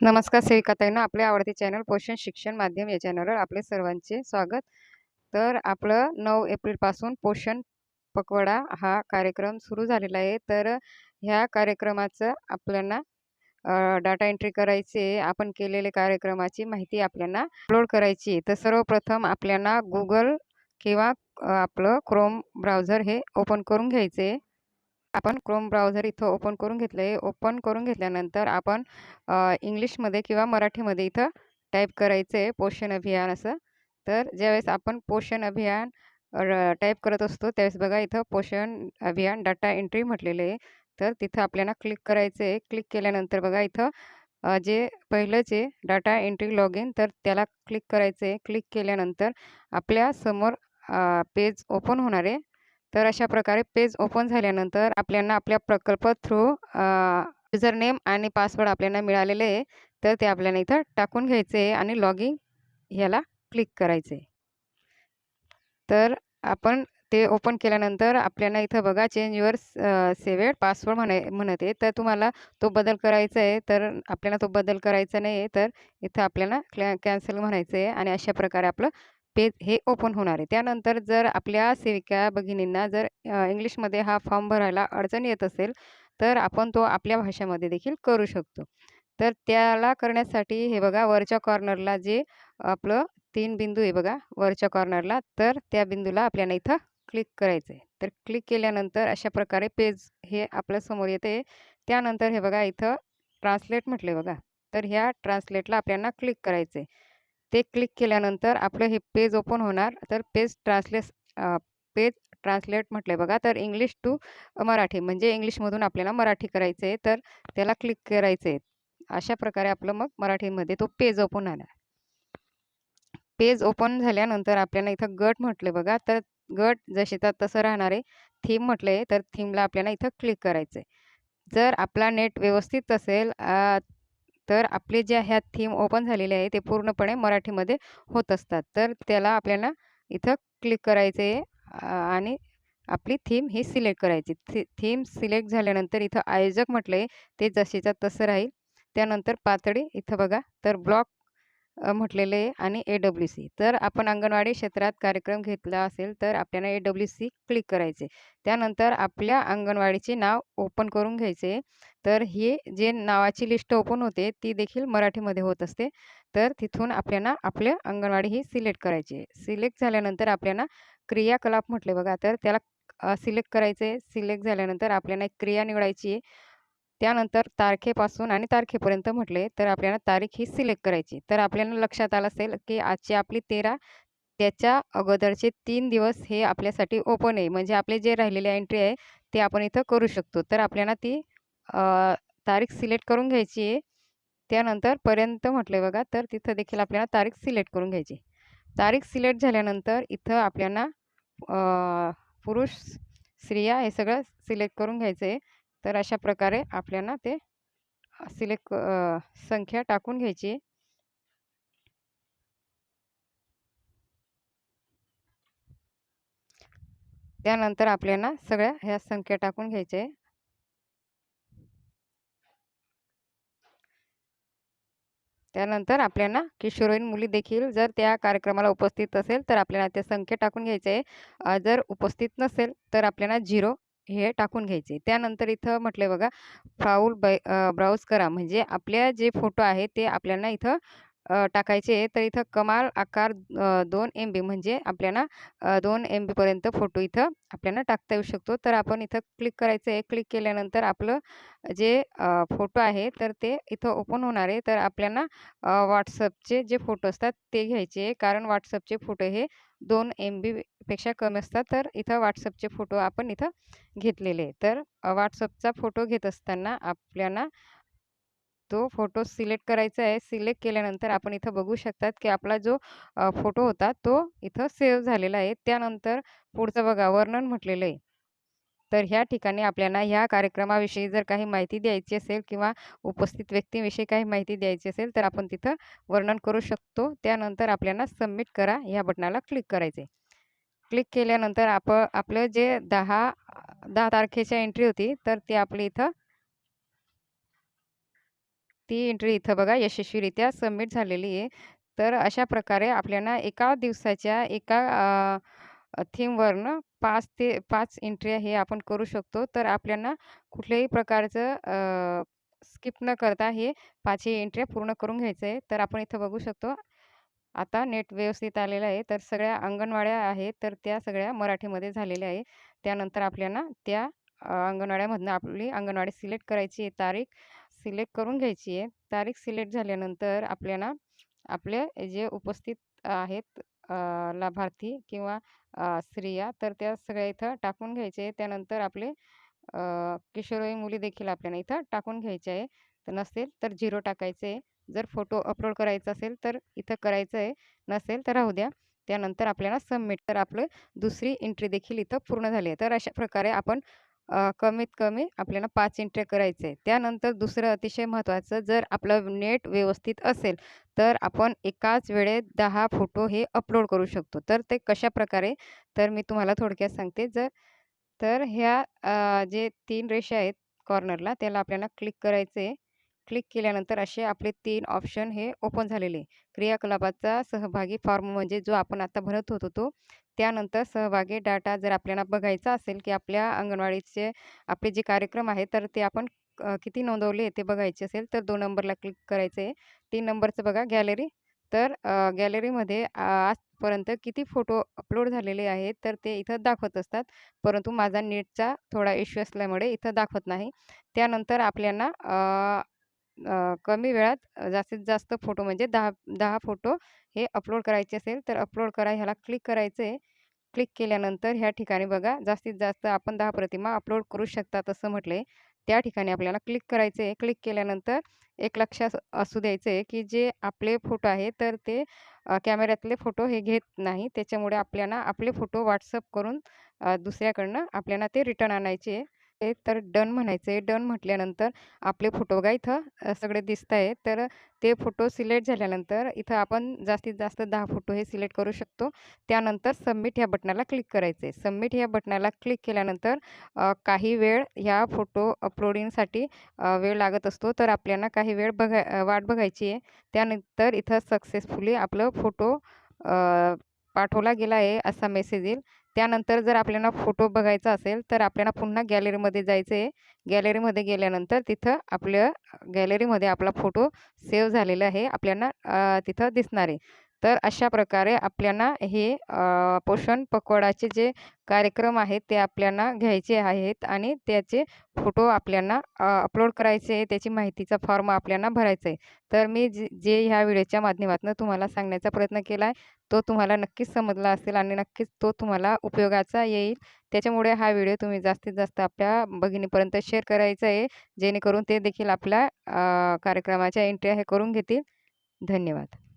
नमस्कार सेविकाताईंनो आपले आवडते चॅनल पोषण शिक्षण माध्यम या चॅनलवर आपले सर्वांचे स्वागत. तर आपलं नऊ एप्रिलपासून पोषण पकवडा हा कार्यक्रम सुरू झालेला आहे. तर ह्या कार्यक्रमाचं आपल्याला डाटा एंट्री करायची आहे आपण केलेले कार्यक्रमाची माहिती आपल्याला अपलोड करायची. तर सर्वप्रथम आपल्याला गुगल किंवा आपलं क्रोम ब्राउझर हे ओपन करून घ्यायचे. आपण क्रोम ब्राउझर इथं ओपन करून घेतलं आहे ओपन करून घेतल्यानंतर आपण इंग्लिशमध्ये किंवा मराठीमध्ये इथं टाईप करायचं आहे पोषण अभियान असं. तर ज्यावेळेस आपण पोषण अभियान टाईप करत असतो त्यावेळेस बघा इथं पोषण अभियान डाटा एंट्री म्हटलेलं आहे. तर तिथं आपल्याला क्लिक करायचं आहे क्लिक केल्यानंतर बघा इथं जे पहिलंच आहे डाटा एंट्री लॉग इन तर त्याला क्लिक करायचं आहे क्लिक केल्यानंतर आपल्यासमोर पेज ओपन होणार आहे. तर अशा प्रकारे पेज ओपन झाल्यानंतर आपल्याला आपल्या प्रकल्प थ्रू युजर नेम आणि पासवर्ड आपल्याला मिळालेले आहे. तर ते आपल्याला इथं टाकून घ्यायचे आहे आणि इन ह्याला क्लिक करायचे तर आपण ते ओपन केल्यानंतर आपल्याला इथं बघा चेंज युअर सेवेड पासवर्ड म्हणाय म्हणत आहे. तर तुम्हाला तो बदल करायचा आहे. तर आपल्याला तो बदल करायचा नाही आहे. तर इथं आपल्याला क्लॅ कॅन्सल म्हणायचं आहे. आणि अशा प्रकारे आपलं पेज हे ओपन होणार आहे. त्यानंतर जर आपल्या सेविका भगिनींना जर इंग्लिशमध्ये हा फॉर्म भरायला अडचण येत असेल तर आपण तो आपल्या भाषेमध्ये देखील करू शकतो. तर त्याला करण्यासाठी हे बघा वरच्या कॉर्नरला जे आपलं तीन बिंदू आहे बघा वरच्या कॉर्नरला तर त्या बिंदूला आपल्याला इथं क्लिक करायचं आहे. तर क्लिक केल्यानंतर अशा प्रकारे पेज हे आपल्यासमोर येते. त्यानंतर हे बघा इथं ट्रान्सलेट म्हटले बघा. तर ह्या ट्रान्सलेटला आपल्याला क्लिक करायचं आहे. ते क्लिक केल्यानंतर आपलं हे पेज ओपन होणार. तर पेज ट्रान्सलेस पेज ट्रान्सलेट म्हटलं बघा. तर इंग्लिश टू मराठी म्हणजे इंग्लिशमधून आपल्याला मराठी करायचं आहे. तर त्याला क्लिक करायचं आहे अशा प्रकारे आपलं मग मराठीमध्ये तो पेज ओपन होणार. पेज ओपन झाल्यानंतर आपल्याला इथं गट म्हटलं बघा. तर गट जसे तर तसं राहणार आहे. थीम म्हटलं आहे तर थीमला आपल्याला इथं क्लिक करायचं आहे जर आपला नेट व्यवस्थित असेल तर आपले ज्या ह्या थीम ओपन झालेले आहे ते पूर्णपणे मराठीमध्ये होत असतात. तर त्याला आपल्याला इथं क्लिक करायचं आहे आणि आपली थीम ही सिलेक्ट करायची. थी थीम सिलेक्ट झाल्यानंतर इथं आयोजक म्हटलं आहे ते जसेच्या तसं राहील. त्यानंतर पातळी इथं बघा तर ब्लॉक म्हटलेले आहे आणि ए डब्ल्यू सी तर आपण अंगणवाडी क्षेत्रात कार्यक्रम घेतला असेल तर आपल्याला ए डब्ल्यू सी क्लिक करायचे. त्यानंतर आपल्या अंगणवाडीचे नाव ओपन करून घ्यायचे. तर ही जे नावाची लिस्ट ओपन होते ती देखील मराठीमध्ये होत असते. तर तिथून आपल्याला आपल्या अंगणवाडी ही सिलेक्ट करायची. सिलेक्ट झाल्यानंतर आपल्याला क्रियाकलाप म्हटले बघा तर त्याला सिलेक्ट करायचे. सिलेक्ट झाल्यानंतर आपल्याला एक क्रिया निवडायची आहे. त्यानंतर तारखेपासून आणि तारखेपर्यंत म्हटले तर आपल्याला तारीख ही सिलेक्ट करायची. तर आपल्याला लक्षात आलं असेल की आजची आपली तेरा त्याच्या अगोदरचे तीन दिवस हे आपल्यासाठी ओपन आहे. म्हणजे आपले जे राहिलेले एंट्री आहे ते आपण इथं करू शकतो. तर आपल्याला ती तारीख सिलेक्ट करून घ्यायची आहे. त्यानंतर पर्यंत म्हटले बघा तर तिथं देखील आपल्याला तारीख सिलेक्ट करून घ्यायची तारीख सिलेक्ट झाल्यानंतर इथं आपल्याला पुरुष स्त्रिया हे सगळं सिलेक्ट करून घ्यायचं आहे. तर अशा प्रकारे आपल्याला ते सिलेक्ट संख्या टाकून घ्यायची. त्यानंतर आपल्याला सगळ्या ह्या संख्या टाकून घ्यायचे. त्यानंतर आपल्याला किशोरवयीन मुली देखील जर त्या कार्यक्रमाला उपस्थित असेल तर आपल्याला त्या संख्या टाकून घ्यायचे. आहे जर उपस्थित नसेल तर आपल्याला झिरो हे टाकून घ्यायचे. त्यानंतर इथं म्हटले बघा फाऊल बै ब्राउज करा. म्हणजे आपल्या जे फोटो आहे ते आपल्याला इथं टाकायचे तर इथं कमाल आकार दोन एम बी म्हणजे आपल्याला दोन एम बीपर्यंत फोटो इथं आपल्याला टाकता येऊ शकतो. तर आपण इथं क्लिक करायचं आहे. क्लिक केल्यानंतर आपलं जे फोटो आहे तर ते इथं ओपन होणार आहे. तर आपल्याला व्हॉट्सअपचे जे फोटो असतात ते घ्यायचे कारण व्हॉट्सअपचे फोटो हे दोन एम बीपेक्षा कमी असतात. तर इथं व्हॉट्सअपचे फोटो आपण इथं घेतलेले तर व्हॉट्सअपचा फोटो घेत असताना आपल्याला तो फोटो सिलेक्ट करायचा आहे. सिलेक्ट केल्यानंतर आपण इथं बघू शकतात की आपला जो फोटो होता तो इथं सेव्ह झालेला आहे. त्यानंतर पुढचं बघा वर्णन म्हटलेलं आहे. तर ह्या ठिकाणी आपल्याला ह्या कार्यक्रमाविषयी जर काही माहिती द्यायची असेल किंवा उपस्थित व्यक्तीविषयी काही माहिती द्यायची असेल तर आपण तिथं वर्णन करू शकतो. त्यानंतर आपल्याला सबमिट करा ह्या बटनाला क्लिक करायचे क्लिक केल्यानंतर आप आपलं जे दहा दहा तारखेच्या एंट्री होती तर ती आपली इथं ती एंट्री इथं बघा यशस्वीरित्या सबमिट झालेली आहे. तर अशा प्रकारे आपल्याला एका दिवसाच्या एका थीमवरनं पाच ते पाच एंट्र्या हे आपण करू शकतो. तर आपल्याला कुठल्याही प्रकारचं स्किप न करता हे पाचही एंट्र्या पूर्ण करून घ्यायचं आहे. तर आपण इथं बघू शकतो. आता नेट व्यवस्थित आलेलं आहे. तर सगळ्या अंगणवाड्या आहेत, तर त्या सगळ्या मराठीमध्ये झालेल्या आहे. त्यानंतर आपल्याला त्या अंगणवाड्यामधनं आपली अंगणवाडी सिलेक्ट करायची आहे. तारीख सिलेक्ट करून घ्यायची आहे. तारीख सिलेक्ट झाल्यानंतर आपल्याला आपले जे उपस्थित आहेत लाभार्थी किंवा स्त्रिया तर त्या सगळ्या इथं टाकून घ्यायचे आहे. त्यानंतर आपले अ, किशोरवयीन मुली देखील आपल्याला इथं टाकून घ्यायचे आहे. तर नसेल तर झिरो टाकायचं आहे. जर फोटो अपलोड करायचा असेल तर इथं करायचं आहे. नसेल तर राहू द्या. त्यानंतर आपल्याला सबमिट तर आपलं दुसरी एंट्री देखील इथं पूर्ण झाली आहे. तर अशा प्रकारे आपण कमीत कमी आपल्याला 5 एंट्र्या करायचं आहे. त्यानंतर दुसरं अतिशय महत्त्वाचं जर आपलं नेट व्यवस्थित असेल, तर आपण एकाच वेळेत दहा फोटो हे अपलोड करू शकतो. तर ते कशा प्रकारे तर मी तुम्हाला थोडक्यात सांगते. जर तर ह्या जे तीन रेषा आहेत कॉर्नरला त्याला आपल्याला क्लिक करायचं आहे. क्लिक केल्यानंतर असे आपले तीन ऑप्शन हे ओपन झालेले क्रियाकलापाचा सहभागी फॉर्म म्हणजे जो आपण आता भरत होतो तो. त्यानंतर सहभागी डाटा जर आपल्याला बघायचा असेल, की आपल्या अंगणवाडीचे आपले जे कार्यक्रम आहेत, तर ते आपण किती नोंदवले ते बघायचे असेल, तर दोन नंबरला क्लिक करायचं आहे. तीन नंबरचं बघा गॅलरी. तर गॅलरीमध्ये आजपर्यंत किती फोटो अपलोड झालेले आहेत, तर ते इथं दाखवत असतात. परंतु माझा नेटचा थोडा इश्यू असल्यामुळे इथं दाखवत नाही. त्यानंतर आपल्याला कमी वेळात जास्तीत जास्त फोटो म्हणजे दहा दहा फोटो हे अपलोड करायचे असेल, तर अपलोड करा ह्याला क्लिक करायचं आहे. क्लिक केल्यानंतर ह्या ठिकाणी बघा जास्तीत जास्त आपण दहा प्रतिमा अपलोड करू शकतात असं म्हटलं आहे. त्या ठिकाणी आपल्याला क्लिक करायचं आहे. क्लिक केल्यानंतर एक लक्षात असू द्यायचं आहे, की जे आपले फोटो आहे तर ते कॅमेऱ्यातले फोटो हे घेत नाही. त्याच्यामुळे आपल्याला आपले फोटो व्हॉट्सअप करून दुसऱ्याकडनं आपल्याला ते रिटर्न आणायचे आहे. तर डन म्हणायचं आहे. डन म्हटल्यानंतर आपले फोटो बघा इथं सगळे दिसत आहे तर ते फोटो सिलेक्ट झाल्यानंतर इथं आपण जास्तीत जास्त दहा फोटो हे सिलेक्ट करू शकतो. त्यानंतर सबमिट ह्या बटनाला क्लिक करायचं आहे. सबमिट ह्या बटनाला क्लिक केल्यानंतर काही वेळ ह्या फोटो अपलोडिंगसाठी वेळ लागत असतो. तर आपल्याला काही वेळ बघा वाट बघायची आहे. त्यानंतर इथं सक्सेसफुली आपलं फोटो पाठवला गेला आहे असा मेसेज येईल. त्यानंतर जर आपल्याला फोटो बघायचा असेल, तर आपल्याला पुन्हा गॅलरीमध्ये जायचं आहे. गॅलरीमध्ये गेल्यानंतर तिथं आपल्या गॅलरीमध्ये आपला फोटो सेव्ह झालेला आहे आपल्याला तिथं दिसणार आहे. तर अशा प्रकारे आपल्याला हे पोषण पखवाडाचे जे कार्यक्रम आहेत, ते आपल्याला घ्यायचे आहेत आणि त्याचे फोटो आपल्याला अपलोड करायचे आहे. त्याची माहितीचा फॉर्म आपल्याला भरायचा आहे. तर मी जे जे ह्या व्हिडिओच्या माध्यमातून तुम्हाला सांगण्याचा प्रयत्न केला आहे, तो तुम्हाला नक्कीच समजला असेल आणि नक्कीच तो तुम्हाला उपयोगाचा येईल. त्याच्यामुळे हा व्हिडिओ तुम्ही जास्तीत जास्त आपल्या भगिनीपर्यंत शेअर करायचा आहे, जेणेकरून ते देखील आपल्या कार्यक्रमाच्या एंट्री हे करून घेतील. धन्यवाद.